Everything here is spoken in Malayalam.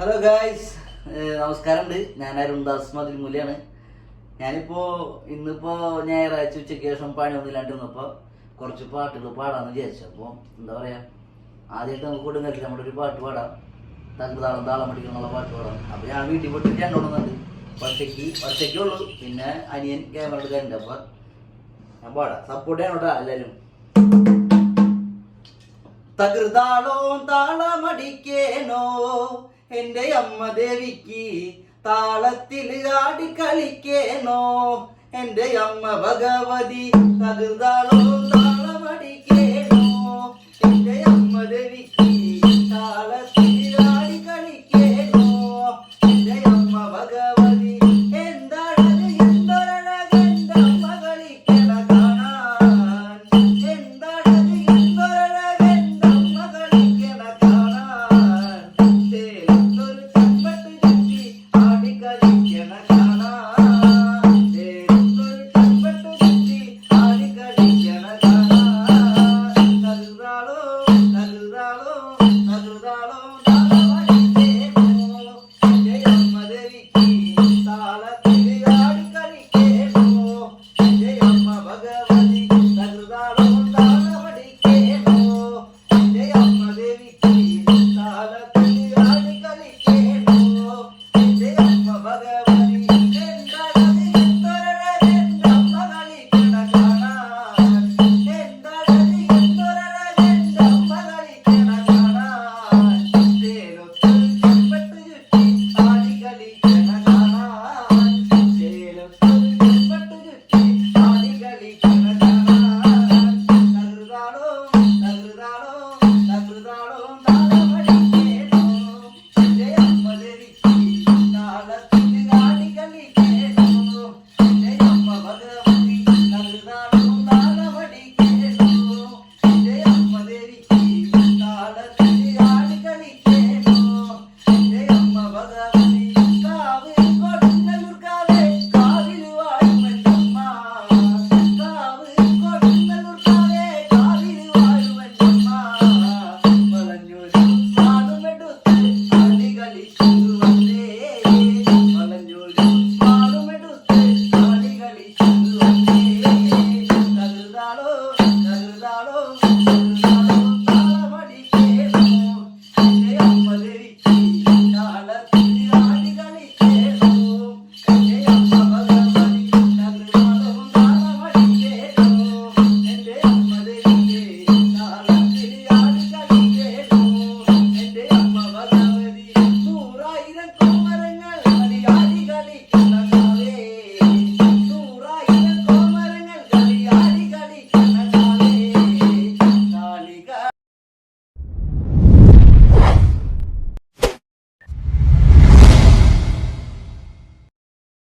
ഹലോ ഗായ്സ് നമസ്കാരം ഉണ്ട് ഞാൻ അരുൺദാസ് മതിൽമൂലിയാണ്. ഞാനിപ്പോൾ ഇന്നിപ്പോൾ ഞായറാഴ്ച ഉച്ചയ്ക്ക് ശേഷം പണി പണിയൊന്നുമില്ലാണ്ടിരുന്നപ്പോൾ കുറച്ച് പാട്ടുകൾ പാടാമെന്ന് വിചാരിച്ചു. അപ്പോൾ എന്താ പറയുക ആദ്യമായിട്ട് നമുക്ക് കൊടുങ്ങട്ടില്ല നമ്മുടെ ഒരു പാട്ട് പാടാം. തങ്ക് താളം താളം പഠിക്കാനുള്ള പാട്ട് പാടാം. അപ്പോൾ ഞാൻ വീട്ടിൽ പോയിട്ട് രണ്ടോടുന്നുണ്ട് ഒറ്റയ്ക്ക് ഒറ്റയ്ക്കേ ഉള്ളൂ. പിന്നെ അനിയൻ ക്യാമറ എടുക്കാനുണ്ട്. അപ്പോൾ ഞാൻ പാടാം. സപ്പോർട്ട് ചെയ്യാൻ കേട്ടോ എല്ലാവരും. തകൃതാളോ താളമടിക്കേനോ എന്റെ അമ്മ ദേവിക്ക് താളത്തിൽ ആടി കളിക്കേനോ എന്റെ അമ്മ ഭഗവതി തകർതാളോ ali. ir entonces.